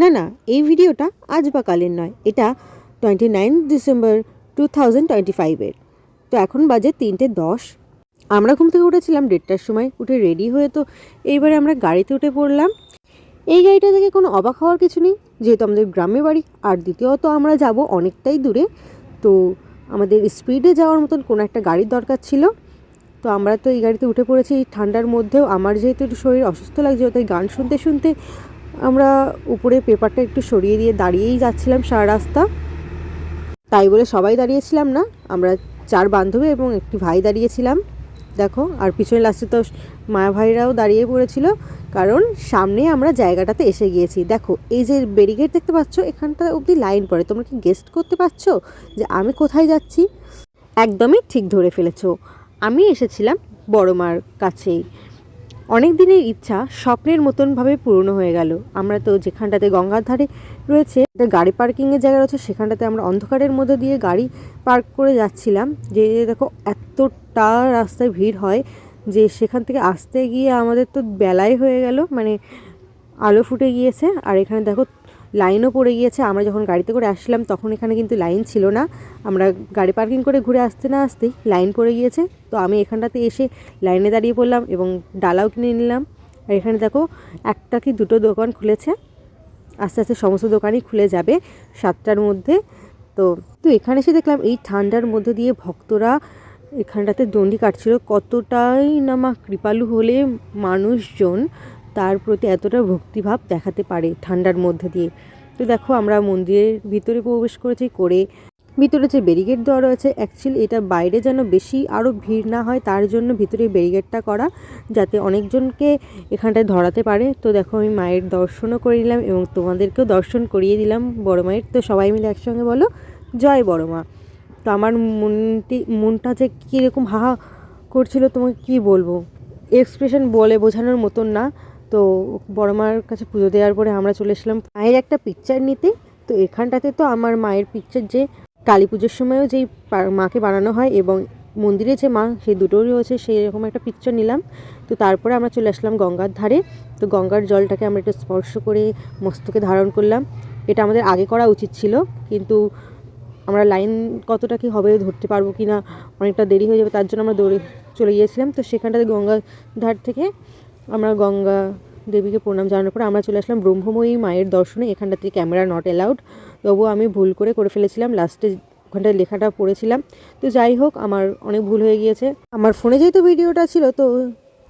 না না, এই ভিডিওটা আজ বা কালের নয়, এটা twenty nine December two thousand twenty ফাইভের তো এখন বাজে তিনটে দশ। আমরা ঘুম থেকে উঠেছিলাম দেড়টার সময়, উঠে রেডি হয়ে তো এইবারে আমরা গাড়িতে উঠে পড়লাম। এই গাড়িটা থেকে কোনো অবাক হওয়ার কিছু নেই, যেহেতু আমাদের গ্রামে বাড়ি, আর দ্বিতীয়ত আমরা যাব অনেকটাই দূরে। তো আমাদের স্পিডে যাওয়ার মতন কোনো একটা গাড়ির দরকার ছিল। তো আমরা তো এই গাড়িতে উঠে পড়েছি, এই ঠান্ডার মধ্যেও। আমার যেহেতু একটু শরীর অসুস্থ লাগছে, তাই গান শুনতে শুনতে আমরা উপরে পেপারটা একটু সরিয়ে দিয়ে দাঁড়িয়েই যাচ্ছিলাম সারা রাস্তা। তাই বলে সবাই দাঁড়িয়েছিলাম না, আমরা চার বান্ধবী এবং একটি ভাই দাঁড়িয়েছিলাম। দেখো, আর পিছনে লাস্টে তো মায়া ভাইরাও দাঁড়িয়ে পড়েছিল, কারণ সামনে আমরা জায়গাটাতে এসে গিয়েছি। দেখো, এই যে ব্যারিকেড দেখতে পাচ্ছ, এখানটা অবধি লাইন পড়ে। তোমরা কি গেস্ট করতে পারছ যে আমি কোথায় যাচ্ছি? একদমই ঠিক ধরে ফেলেছো। আমি এসেছিলাম বড় মার কাছেই। অনেক দিনের ইচ্ছা স্বপ্নের মতনভাবে পূর্ণ হয়ে গেল। আমরা তো যেখানটাতে গঙ্গার ধারে রয়েছে, একটা গাড়ি পার্কিংয়ের জায়গা রয়েছে, সেখানটাতে আমরা অন্ধকারের মধ্যে দিয়ে গাড়ি পার্ক করে যাচ্ছিলাম। যে দেখো, এতটা রাস্তায় ভিড় হয় যে সেখান থেকে আসতে গিয়ে আমাদের তো বেলাই হয়ে গেল মানে আলো ফুটে গিয়েছে। আর এখানে দেখো লাইনও পড়ে গিয়েছে। আমরা যখন গাড়িতে করে আসলাম, তখন এখানে কিন্তু লাইন ছিল না। আমরা গাড়ি পার্কিং করে ঘুরে আসতে না আসতেই লাইন পড়ে গিয়েছে। তো আমি এখানটাতে এসে লাইনে দাঁড়িয়ে পড়লাম এবং ডালাও কিনে নিলাম। আর এখানে দেখো, একটা কি দুটো দোকান খুলেছে। আস্তে আস্তে সমস্ত দোকানই খুলে যাবে সাতটার মধ্যে। তো তো এখানে এসে দেখলাম এই ঠান্ডার মধ্যে দিয়ে ভক্তরা এখানটাতে দণ্ডি কাটছিল। কতটাই না মা কৃপালু হলে মানুষজন তার প্রতি এতটা ভক্তিভাব দেখাতে পারে ঠান্ডার মধ্যে দিয়ে। তো দেখো, আমরা মন্দিরের ভিতরে প্রবেশ করেছি, করে ভিতরে যে ব্যারিকেড দেওয়া রয়েছে অ্যাকচুয়ালি এটা বাইরে যেন বেশি আরও ভিড় না হয়, তার জন্য ভিতরে ব্যারিকেডটা করা, যাতে অনেকজনকে এখানটায় ধরাতে পারে। তো দেখো, আমি মায়ের দর্শনও করে নিলাম এবং তোমাদেরকেও দর্শন করিয়ে দিলাম, বড় মায়ের। তো সবাই মিলে একসঙ্গে বলো, জয় বড় মা। তো আমার মনটি, মনটা যে কীরকম হাহা করছিল, তোমাকে কি বলব? এক্সপ্রেশন বলে বোঝানোর মতন না। তো বড় মার কাছে পুজো দেওয়ার পরে আমরা চলে এসলাম মায়ের একটা পিকচার নিতে। তো এখানটাতে তো আমার মায়ের পিকচার যে কালী পুজোর সময়ও যেই মাকে বানানো হয় এবং মন্দিরে যে মা সেই দুটোরই রয়েছে সেই রকম একটা পিকচার নিলাম। তো তারপরে আমরা চলে আসলাম গঙ্গার ধারে। তো গঙ্গার জলটাকে আমরা একটু স্পর্শ করে মস্তকে ধারণ করলাম। এটা আমাদের আগে করা উচিত ছিল, কিন্তু আমরা লাইন কতটা কি হবে ধরতে পারব কি না অনেকটা দেরি হয়ে যাবে, তার জন্য আমরা দৌড়ে চলে গিয়েছিলাম। তো সেখানটাতে গঙ্গার ধার থেকে আমরা গঙ্গা দেবীকে প্রণাম জানানোর পর আমরা চলে আসলাম ব্রহ্মময়ী মায়ের দর্শনে। এখানটাতে ক্যামেরা নট অ্যালাউড তবুও আমি ভুল করে করে ফেলেছিলাম। লাস্টে ওখানটায় লেখাটা পড়েছিলাম। তো যাই হোক, আমার অনেক ভুল হয়ে গিয়েছে। আমার ফোনে যেহেতু ভিডিওটা ছিল, তো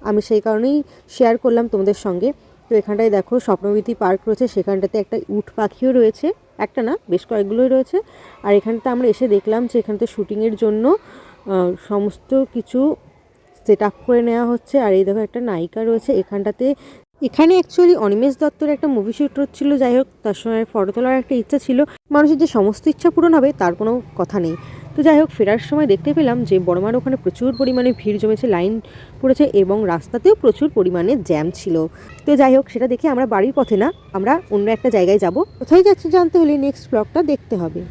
আমি সেই কারণেই শেয়ার করলাম তোমাদের সঙ্গে। তো এখানটায় দেখো স্বপ্নবীতি পার্ক রয়েছে। সেখানটাতে একটা উট পাখিও রয়েছে। একটা না, বেশ কয়েকগুলোই রয়েছে। আর এখানটাতে আমরা এসে দেখলাম যে এখানটাতে শুটিংয়ের জন্য সমস্ত কিছু সেট আপ করে নেওয়া হচ্ছে। আর এই দেখো একটা নায়িকা রয়েছে এখানটাতে। এখানে অ্যাকচুয়ালি অনিমেষ দত্তর একটা মুভি শ্যুট হচ্ছিল, যাই হোক তার সঙ্গে ফটো তোলার একটা ইচ্ছা ছিল। মানুষের যে সমস্ত ইচ্ছা পূরণ হবে তার কোনো কথা নেই। তো যাই হোক, ফেরার সময় দেখতে পেলাম যে বড়মার ওখানে প্রচুর পরিমাণে ভিড় জমেছে, লাইন পড়েছে এবং রাস্তাতেও প্রচুর পরিমাণে জ্যাম ছিল। তো যাই হোক, সেটা দেখে আমরা বাড়ির পথে না, আমরা অন্য একটা জায়গায় যাব। কোথায় যাচ্ছি জানতে হলে নেক্সট ব্লগটা দেখতে হবে।